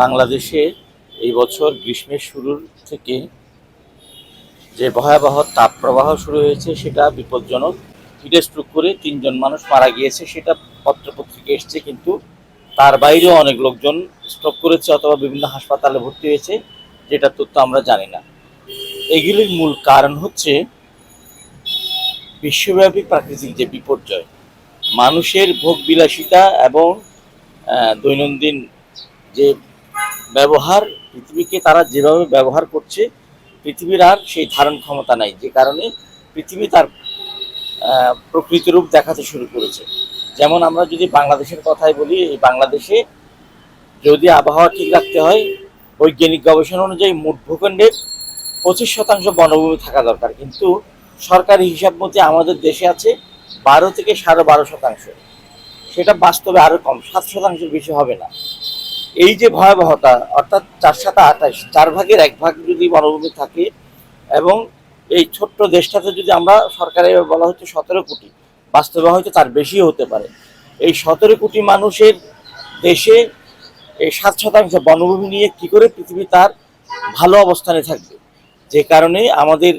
বাংলাদেশে এই বছর গ্রীষ্মের শুরুর থেকে যে ভয়াবহ তাপপ্রবাহ শুরু হয়েছে, সেটা বিপজ্জনক। হিটে স্ট্রোক করে তিনজন মানুষ মারা গিয়েছে, সেটা পত্রপত্রিকা এসছে, কিন্তু তার বাইরেও অনেক লোকজন স্ট্রোক করেছে অথবা বিভিন্ন হাসপাতালে ভর্তি হয়েছে যেটা তথ্য আমরা জানি না। এগুলির মূল কারণ হচ্ছে বিশ্বব্যাপী প্রাকৃতিক যে বিপর্যয়, মানুষের ভোগ বিলাসিতা এবং দৈনন্দিন যে ব্যবহার পৃথিবীকে তারা যেভাবে ব্যবহার করছে, পৃথিবীর আর সেই ধারণ ক্ষমতা নাই, যে কারণে পৃথিবী তার প্রকৃত রূপ দেখাতে শুরু করেছে। যেমন আমরা যদি বাংলাদেশের কথাই বলি, এই বাংলাদেশে যদি আবহাওয়া ঠিক রাখতে হয়, বৈজ্ঞানিক গবেষণা অনুযায়ী মোট ভূখণ্ডের পঁচিশ শতাংশ বনভূমি থাকা দরকার। কিন্তু সরকারি হিসাব মতে আমাদের দেশে আছে বারো থেকে সাড়ে বারো শতাংশ। সেটা বাস্তবে আরও কম, সাত শতাংশের বেশি হবে না। এই যে ভয়াবহতা, অর্থাৎ চার সাথে আঠাশ, চার ভাগের এক ভাগ যদি বনভূমি থাকে এবং এই ছোট্ট দেশটাতে যদি আমরা সরকারে বলা হচ্ছে সতেরো কোটি, বাস্তবে হয়তো তার বেশি হতে পারে। এই সতেরো কোটি মানুষের দেশে এই সাত শতাংশ বনভূমি নিয়ে কি করে পৃথিবী তার ভালো অবস্থানে থাকবে? যে কারণে আমাদের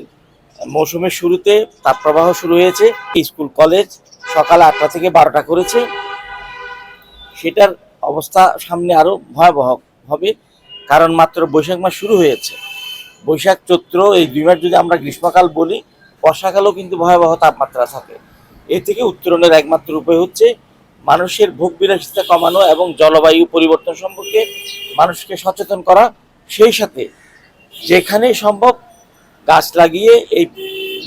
মৌসুমের শুরুতে তাপপ্রবাহ শুরু হয়েছে, স্কুল, কলেজ সকাল আটটা থেকে বারোটা করেছে। সেটার অবস্থা সামনে আরও ভয়াবহ হবে, কারণ মাত্র বৈশাখ মাস শুরু হয়েছে। বৈশাখ চৈত্র, এই দুই মাস যদি আমরা গ্রীষ্মকাল বলি, বর্ষাকালেও কিন্তু ভয়াবহ তাপমাত্রা থাকে। এ থেকে উত্তরণের একমাত্র উপায় হচ্ছে মানুষের ভোগ বিলাসিতা কমানো এবং জলবায়ু পরিবর্তন সম্পর্কে মানুষকে সচেতন করা। সেই সাথে যেখানে সম্ভব গাছ লাগিয়ে এই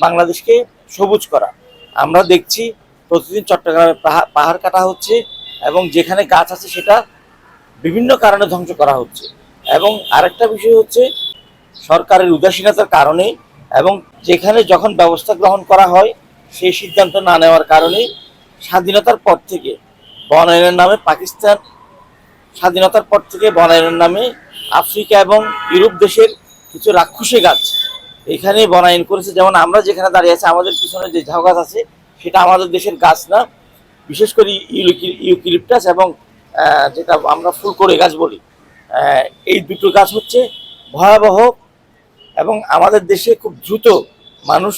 বাংলাদেশকে সবুজ করা। আমরা দেখছি প্রতিদিন চট্টগ্রামে পাহা- পাহাড় কাটা হচ্ছে এবং যেখানে গাছ আছে সেটা বিভিন্ন কারণে ধ্বংস করা হচ্ছে। এবং আরেকটা বিষয় হচ্ছে সরকারের উদাসীনতার কারণে এবং যেখানে যখন ব্যবস্থা গ্রহণ করা হয়, সেই সিদ্ধান্ত না নেওয়ার কারণে স্বাধীনতার পর থেকে বনায়নের নামে পাকিস্তান, স্বাধীনতার পর থেকে বনায়নের নামে আফ্রিকা এবং ইউরোপ দেশের কিছু রাক্ষসী গাছ এখানে বনায়ন করেছে। যেমন আমরা যেখানে দাঁড়িয়ে আছি, আমাদের পিছনে যে ঝাউ গাছ আছে, সেটা আমাদের দেশের গাছ না। বিশেষ করে ইউক্লিপটাস এবং যেটা আমরা ফুলকড়ি গাছ বলি এই দুটো গাছ হচ্ছে ভয়াবহ এবং আমাদের দেশে খুব দ্রুত মানুষ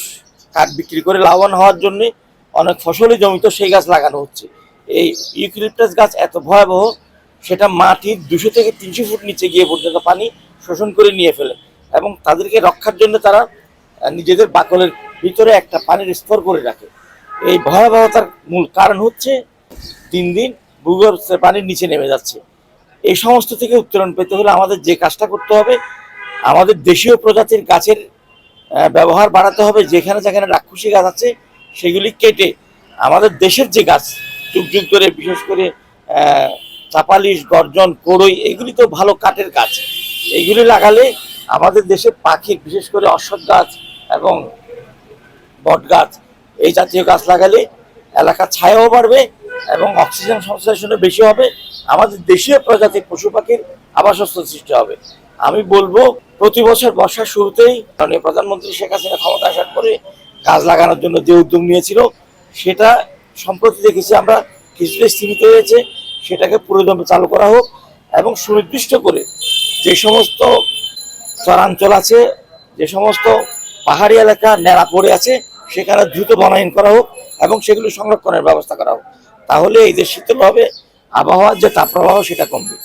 কাঠ বিক্রি করে লাভবান হওয়ার জন্যে অনেক ফসলি জমিতে সেই গাছ লাগানো হচ্ছে। এই ইউক্লিপটাস গাছ এত ভয়াবহ, সেটা মাটির দুশো থেকে তিনশো ফুট নিচে গিয়ে পর্যন্ত পানি শোষণ করে নিয়ে ফেলে এবং তাদেরকে রক্ষার জন্য তারা নিজেদের বাকলের ভিতরে একটা পানির স্তর করে রাখে। এই ভয়াবহতার মূল কারণ হচ্ছে দিন দিন ভূগর্ভস্থের পানির নিচে নেমে যাচ্ছে। এই সমস্ত থেকে উত্তরণ পেতে হলে আমাদের যে কাজটা করতে হবে, আমাদের দেশীয় প্রজাতির গাছের ব্যবহার বাড়াতে হবে, যেখানে যেখানে রাক্ষসী গাছ আছে, সেগুলি কেটে আমাদের দেশের যে গাছ যুগ যুগ ধরে বিশেষ করে চাপালিশ, গর্জন, কোড়ই, এগুলি তো ভালো কাঠের গাছ। এইগুলি লাগালে আমাদের দেশে পাখি বিশেষ করে অশ্বত্থ গাছ এবং বট গাছ এই জাতীয় গাছ লাগালে এলাকার ছায়াও বাড়বে এবং অক্সিজেন সংশ্লেষণও বেশি হবে। আমাদের দেশীয় প্রজাতির পশু পাখির আবাসস্থল সৃষ্টি হবে। আমি বলব, প্রতি বছর বর্ষার শুরুতেই মাননীয় প্রধানমন্ত্রী শেখ হাসিনা ক্ষমতা আসার পরে গাছ লাগানোর জন্য যে উদ্যোগ নিয়েছিল, সেটা সম্প্রতি দেখেছি আমরা, কিছুটা স্থিমিত হয়েছে, সেটাকে পুরোদমে চালু করা হোক এবং সুনির্দিষ্ট করে যে সমস্ত চরাঞ্চল আছে, যে সমস্ত পাহাড়ি এলাকা ন্যাড়া পড়ে আছে সেখানে দ্রুত বনায়ন করা হোক এবং সেগুলো সংরক্ষণের ব্যবস্থা করা হোক। তাহলে এই দেশ শীতল হবে, আবহাওয়ার যে তাপপ্রবাহ সেটা কমবে।